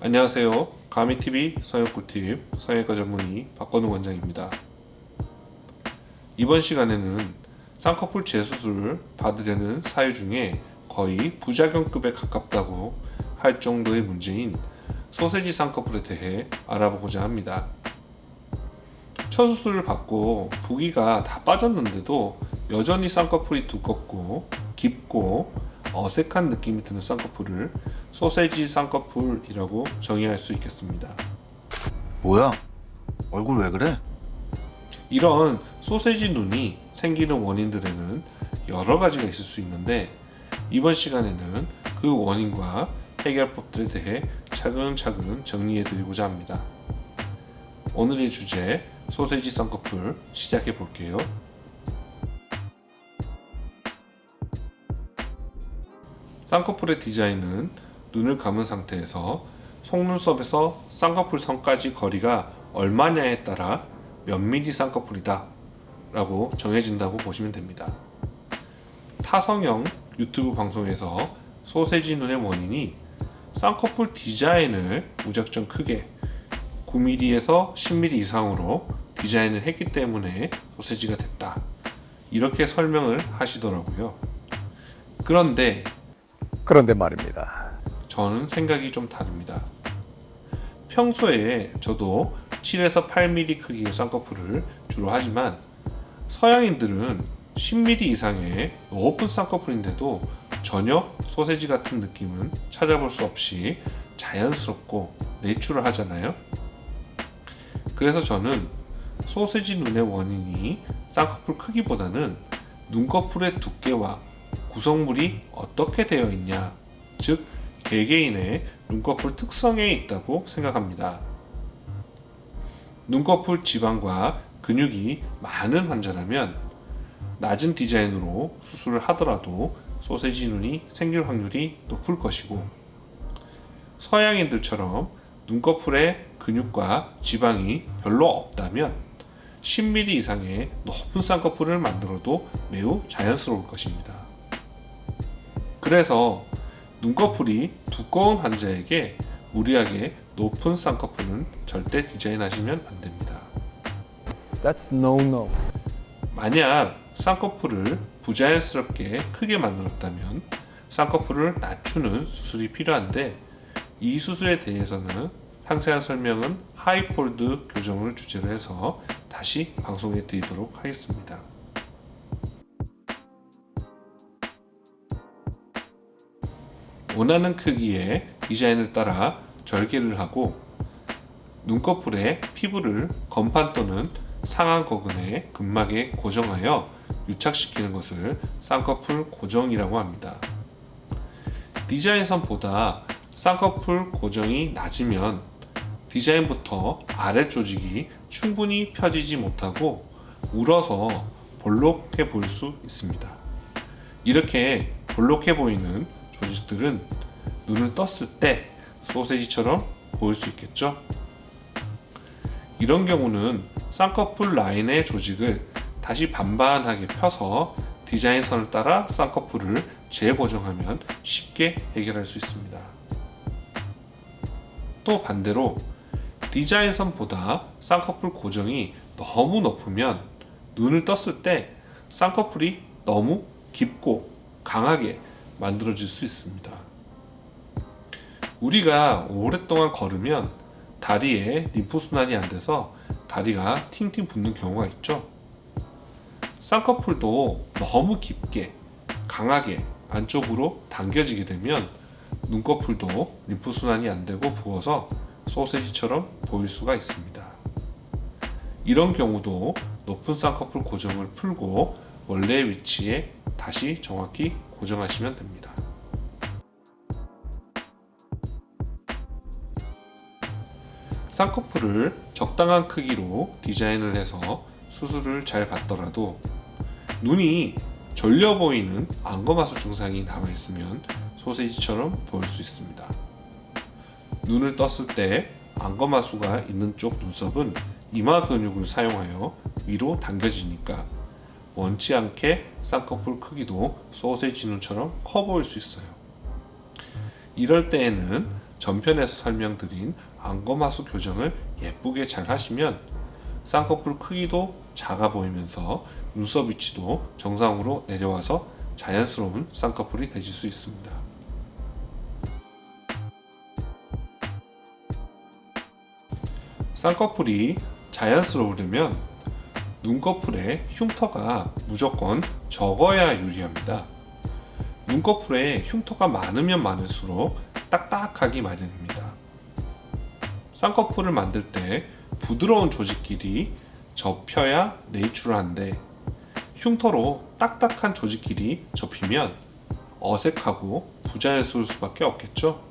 안녕하세요. 가미TV 성형꿀팁 성형외과 전문의 박건우 원장입니다. 이번 시간에는 쌍꺼풀 재수술을 받으려는 사유 중에 거의 부작용급에 가깝다고 할 정도의 문제인 소세지 쌍꺼풀에 대해 알아보고자 합니다. 첫 수술을 받고 부기가 다 빠졌는데도 여전히 쌍꺼풀이 두껍고 깊고 어색한 느낌이 드는 쌍꺼풀을 소세지 쌍꺼풀이라고 정의할 수 있겠습니다. 뭐야? 얼굴 왜 그래? 이런 소세지 눈이 생기는 원인들에는 여러 가지가 있을 수 있는데 이번 시간에는 그 원인과 해결법들에 대해 차근차근 정리해 드리고자 합니다. 오늘의 주제 소세지 쌍꺼풀 시작해 볼게요. 쌍꺼풀의 디자인은 눈을 감은 상태에서 속눈썹에서 쌍꺼풀 선까지 거리가 얼마냐에 따라 몇 미리 쌍꺼풀이다 라고 정해진다고 보시면 됩니다. 타성형 유튜브 방송에서 소세지 눈의 원인이 쌍꺼풀 디자인을 무작정 크게 9mm에서 10mm 이상으로 디자인을 했기 때문에 소세지가 됐다. 이렇게 설명을 하시더라고요. 그런데 그런데 말입니다. 저는 생각이 좀 다릅니다. 평소에 저도 7에서 8mm 크기의 쌍꺼풀을 주로 하지만 서양인들은 10mm 이상의 높은 쌍꺼풀인데도 전혀 소세지 같은 느낌은 찾아볼 수 없이 자연스럽고 내추럴 하잖아요. 그래서 저는 소세지 눈의 원인이 쌍꺼풀 크기보다는 눈꺼풀의 두께와 구성물이 어떻게 되어 있냐, 즉 개개인의 눈꺼풀 특성에 있다고 생각합니다. 눈꺼풀 지방과 근육이 많은 환자라면 낮은 디자인으로 수술을 하더라도 소세지 눈이 생길 확률이 높을 것이고 서양인들처럼 눈꺼풀에 근육과 지방이 별로 없다면 10mm 이상의 높은 쌍꺼풀을 만들어도 매우 자연스러울 것입니다. 그래서 눈꺼풀이 두꺼운 환자에게 무리하게 높은 쌍꺼풀은 절대 디자인하시면 안 됩니다. That's no no. 만약 쌍꺼풀을 부자연스럽게 크게 만들었다면 쌍꺼풀을 낮추는 수술이 필요한데 이 수술에 대해서는 상세한 설명은 하이폴드 교정을 주제로 해서 다시 방송해 드리도록 하겠습니다. 원하는 크기의 디자인을 따라 절개를 하고 눈꺼풀에 피부를 건판 또는 상안 거근의 근막에 고정하여 유착시키는 것을 쌍꺼풀 고정이라고 합니다. 디자인선보다 쌍꺼풀 고정이 낮으면 디자인부터 아래 조직이 충분히 펴지지 못하고 울어서 볼록해 보일 수 있습니다. 이렇게 볼록해 보이는 조직들은 눈을 떴을 때 소세지처럼 보일 수 있겠죠? 이런 경우는 쌍꺼풀 라인의 조직을 다시 반반하게 펴서 디자인선을 따라 쌍꺼풀을 재고정하면 쉽게 해결할 수 있습니다. 또 반대로 디자인선보다 쌍꺼풀 고정이 너무 높으면 눈을 떴을 때 쌍꺼풀이 너무 깊고 강하게 만들어질 수 있습니다. 우리가 오랫동안 걸으면 다리에 림프순환이 안 돼서 다리가 팅팅 붓는 경우가 있죠. 쌍꺼풀도 너무 깊게 강하게 안쪽으로 당겨지게 되면 눈꺼풀도 림프순환이 안 되고 부어서 소세지처럼 보일 수가 있습니다. 이런 경우도 높은 쌍꺼풀 고정을 풀고 원래의 위치에 다시 정확히 고정하시면 됩니다. 쌍꺼풀을 적당한 크기로 디자인을 해서 수술을 잘 받더라도 눈이 졸려 보이는 안검하수 증상이 남아있으면 소세지처럼 보일 수 있습니다. 눈을 떴을 때 안검하수가 있는 쪽 눈썹은 이마 근육을 사용하여 위로 당겨지니까 원치 않게 쌍꺼풀 크기도 소세지 눈처럼 커 보일 수 있어요. 이럴 때에는 전편에서 설명드린 안검하수 교정을 예쁘게 잘 하시면 쌍꺼풀 크기도 작아 보이면서 눈썹 위치도 정상으로 내려와서 자연스러운 쌍꺼풀이 되실 수 있습니다. 쌍꺼풀이 자연스러우려면 눈꺼풀에 흉터가 무조건 적어야 유리합니다. 눈꺼풀에 흉터가 많으면 많을수록 딱딱하기 마련입니다. 쌍꺼풀을 만들 때 부드러운 조직끼리 접혀야 내추럴한데 흉터로 딱딱한 조직끼리 접히면 어색하고 부자연스러울 수밖에 없겠죠.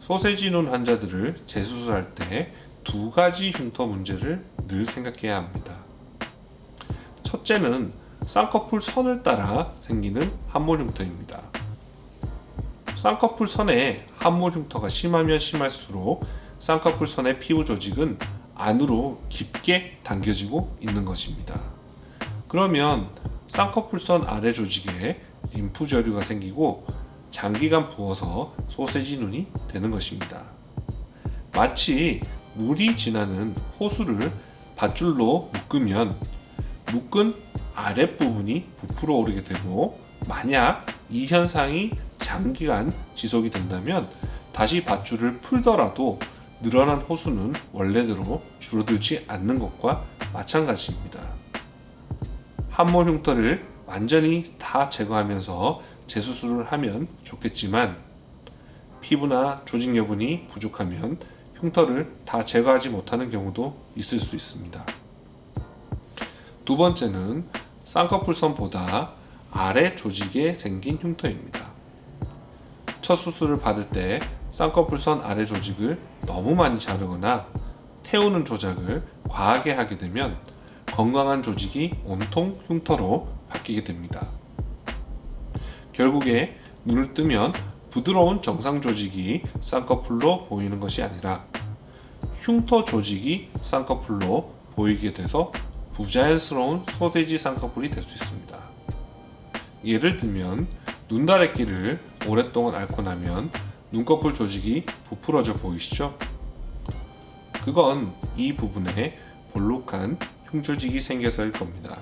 소세지 눈 환자들을 재수술할 때 두 가지 흉터 문제를 늘 생각해야 합니다. 첫째는 쌍꺼풀 선을 따라 생기는 함몰 흉터입니다. 쌍꺼풀 선에 함몰 흉터가 심하면 심할수록 쌍꺼풀 선의 피부 조직은 안으로 깊게 당겨지고 있는 것입니다. 그러면 쌍꺼풀 선 아래 조직에 림프 저류가 생기고 장기간 부어서 소세지 눈이 되는 것입니다. 마치 물이 지나는 호수를 밧줄로 묶으면 묶은 아랫부분이 부풀어 오르게 되고 만약 이 현상이 장기간 지속이 된다면 다시 밧줄을 풀더라도 늘어난 호수는 원래대로 줄어들지 않는 것과 마찬가지입니다. 함몰 흉터를 완전히 다 제거하면서 재수술을 하면 좋겠지만 피부나 조직 여분이 부족하면 흉터를 다 제거하지 못하는 경우도 있을 수 있습니다. 두 번째는 쌍꺼풀선보다 아래 조직에 생긴 흉터입니다. 첫 수술을 받을 때 쌍꺼풀선 아래 조직을 너무 많이 자르거나 태우는 조작을 과하게 하게 되면 건강한 조직이 온통 흉터로 바뀌게 됩니다. 결국에 눈을 뜨면 부드러운 정상 조직이 쌍꺼풀로 보이는 것이 아니라 흉터 조직이 쌍꺼풀로 보이게 돼서 부자연스러운 소세지 쌍꺼풀이 될 수 있습니다. 예를 들면 눈다래끼를 오랫동안 앓고 나면 눈꺼풀 조직이 부풀어져 보이시죠? 그건 이 부분에 볼록한 흉조직이 생겨서일 겁니다.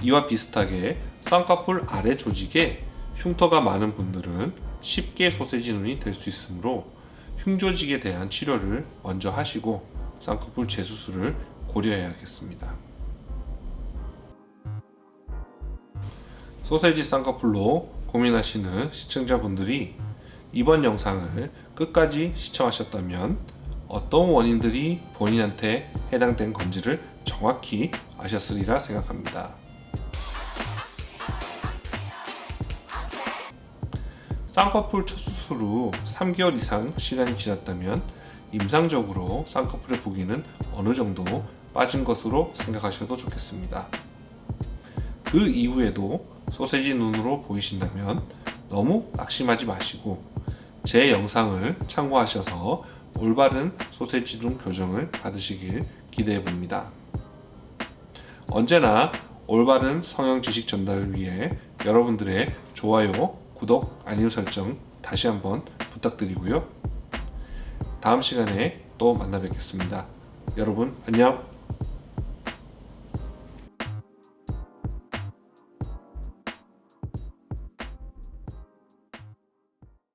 이와 비슷하게 쌍꺼풀 아래 조직에 흉터가 많은 분들은 쉽게 소세지 눈이 될 수 있으므로 흉조직에 대한 치료를 먼저 하시고 쌍꺼풀 재수술을 고려해야겠습니다. 소세지 쌍꺼풀로 고민하시는 시청자분들이 이번 영상을 끝까지 시청하셨다면 어떤 원인들이 본인한테 해당된 건지를 정확히 아셨으리라 생각합니다. 쌍꺼풀 첫 수술 후 3개월 이상 시간이 지났다면 임상적으로 쌍꺼풀의 부기는 어느 정도 빠진 것으로 생각하셔도 좋겠습니다. 그 이후에도 소세지 눈으로 보이신다면 너무 낙심하지 마시고 제 영상을 참고하셔서 올바른 소세지 눈 교정을 받으시길 기대해 봅니다. 언제나 올바른 성형 지식 전달을 위해 여러분들의 좋아요, 구독, 알림 설정 다시 한번 부탁드리고요. 다음 시간에 또 만나 뵙겠습니다. 여러분 안녕.